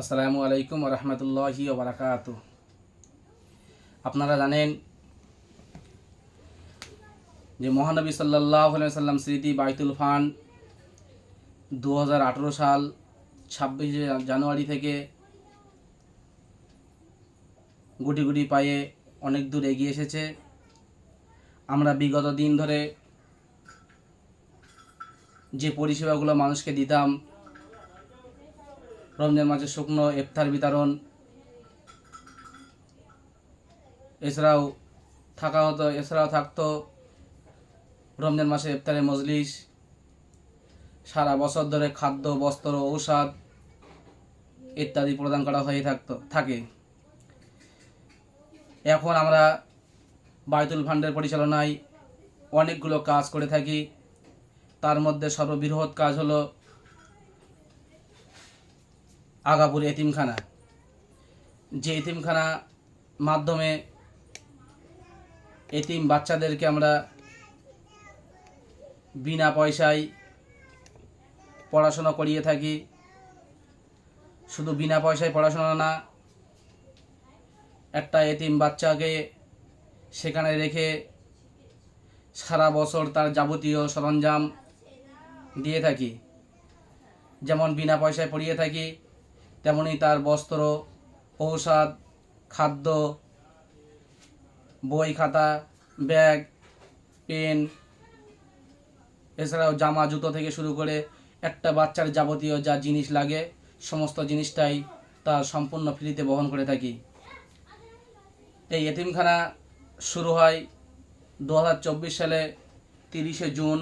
আসসালামু আলাইকুম রহমতুল্লাহি ওবরাকাত আপনারা জানেন যে মহানবী সাল্লাহ সাল্লাম স্মৃতি বাইতুল ফান দু হাজার আঠেরো সাল ছাব্বিশে জানুয়ারি থেকে গুটি গুটি পায়ে অনেক দূর এগিয়ে এসেছে। আমরা বিগত দিন ধরে যে পরিষেবাগুলো মানুষকে দিতাম রমজান মাসে শুকনো ইফতার বিতরণ। এছাড়াও থাকা হতো, এছাড়াও থাকতো রমজান মাসে ইফতারের মজলিস। সারা বছর ধরে খাদ্য, বস্ত্র, ঔষধ ইত্যাদি প্রদান করা হয়ে থাকতো, থাকে। এখন আমরা বায়তুল ফান্ডের পরিচালনায় অনেকগুলো কাজ করে থাকি। তার মধ্যে সর্ববৃহৎ কাজ হলো আগাপুর এতিমখানা। যে এতিমখানা মাধ্যমে এতিম বাচ্চাদেরকে আমরা বিনা পয়সায় পড়াশোনা করিয়ে থাকি। শুধু বিনা পয়সায় পড়াশোনা না, একটা এতিম বাচ্চাকে সেখানে রেখে সারা বছর তার যাবতীয় সরঞ্জাম দিয়ে থাকি। যেমন বিনা পয়সায় পড়িয়ে থাকি তেমনি তার বস্ত্র, ঔষধ, খাদ্য, বই খাতা, ব্যাগ, পেন, এছাড়াও জামা, জুতো থেকে শুরু করে একটা বাচ্চার যাবতীয় যা জিনিস লাগে, সমস্ত জিনিসটাই তার সম্পূর্ণ ফ্রিতে বহন করে থাকি। এই এতিমখানা শুরু হয় দু হাজার চব্বিশ সালে তিরিশে জুন।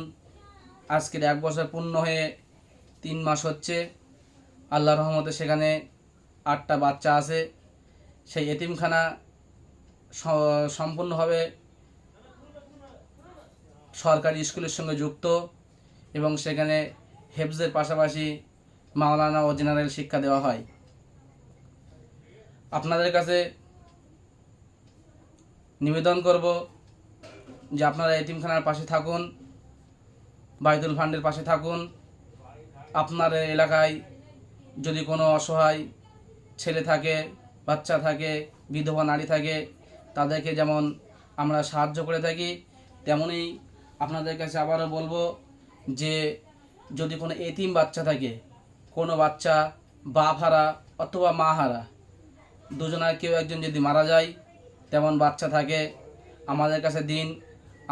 আজকের এক বছর পূর্ণ হয়ে তিন মাস হচ্ছে। আল্লাহ রহমতে সেখানে আটটা বাচ্চা আছে। সেই এতিমখানা সম্পূর্ণভাবে সরকারি স্কুলের সঙ্গে যুক্ত এবং সেখানে হেফজের পাশাপাশি মাওলানা ও জেনারেল শিক্ষা দেওয়া হয়। আপনাদের কাছে নিবেদন করব যে আপনারা এতিমখানার পাশে থাকুন, বাইতুল ফান্ডের পাশে থাকুন। আপনার এলাকায় যদি কোনো অসহায় ছেলে থাকে, বাচ্চা থাকে, বিধবা নারী থাকে, তাদেরকে যেমন আমরা সাহায্য করে থাকি তেমনই আপনাদের কাছে আবারও বলব যে যদি কোনো এতিম বাচ্চা থাকে, কোনো বাচ্চা বাপ হারা অথবা মা হারা দুজনের কেউ একজন যদি মারা যায়, তেমন বাচ্চা থাকে, আমাদের কাছে দিন,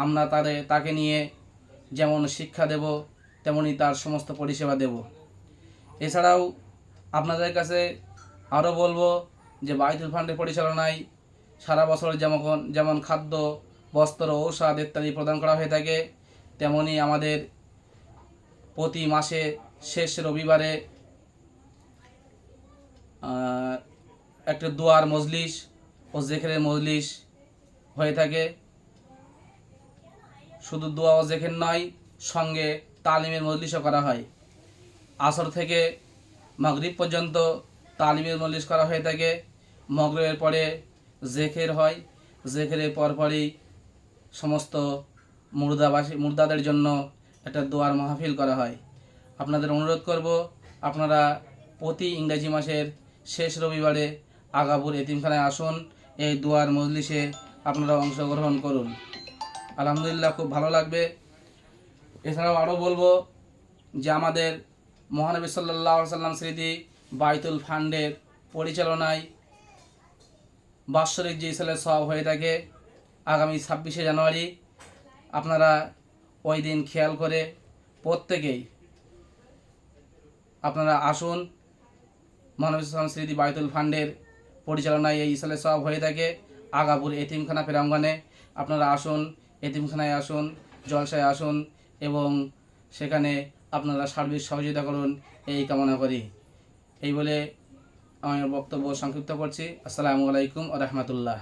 আমরা তাদের তাকে নিয়ে যেমন শিক্ষা দেব তেমনই তার সমস্ত পরিষেবা দেব। এছাড়াও আপনাদের কাছে আরও বলব যে বাইতুল ফান্ডের পরিচালনায় সারা বছর যেমন যেমন খাদ্য, বস্ত্র, ঔষধ ইত্যাদি প্রদান করা হয়ে থাকে, তেমনি আমাদের প্রতি মাসে শেষ রবিবারে একটা দোয়ার মজলিস ও জেখেরের মজলিস হয়ে থাকে। শুধু দোয়া ও জেখের নয়, সঙ্গে তালিমের মজলিসও করা হয়। আসর থেকে মাগরিব পর্যন্ত তালিমের মজলিস করা হয়ে থাকে। মগরের পরে জেখের হয়। জেখেরের পরপরই সমস্ত মুর্দাবাসী মুর্দাদের জন্য একটা দোয়ার মাহফিল করা হয়। আপনাদের অনুরোধ করব, আপনারা প্রতি ইংরেজি মাসের শেষ রবিবারে আগাপুর এতিমখানায় আসুন। এই দোয়ার মজলিসে আপনারা অংশগ্রহণ করুন। আলহামদুলিল্লাহ, খুব ভালো লাগবে। এছাড়াও আরও বলব যে আমাদের মহানবী সাল্লাহ সাল্লাম স্মৃতি বাইতুল ফান্ডের পরিচালনায় বাৎসরিক যে ইসলামের সব হয়ে থাকে আগামী ছাব্বিশে জানুয়ারি। আপনারা ওই দিন খেয়াল করে প্রত্যেকেই আপনারা আসুন। মহানবী সাল্লাম স্মৃতি বাইতুল ফান্ডের পরিচালনায় এই ইসলামের সব হয়ে থাকে আগাপুর এতিমখানা প্রাঙ্গণে আপনারা আসুন, এতিমখানায় আসুন, জলসায় আসুন এবং সেখানে আপনারা সার্বিক সহযোগিতা করুন, এই কামনা করি। এই বলে আমার বক্তব্য সংক্ষিপ্ত করছি। আসসালামু আলাইকুম রহমতুল্লাহ।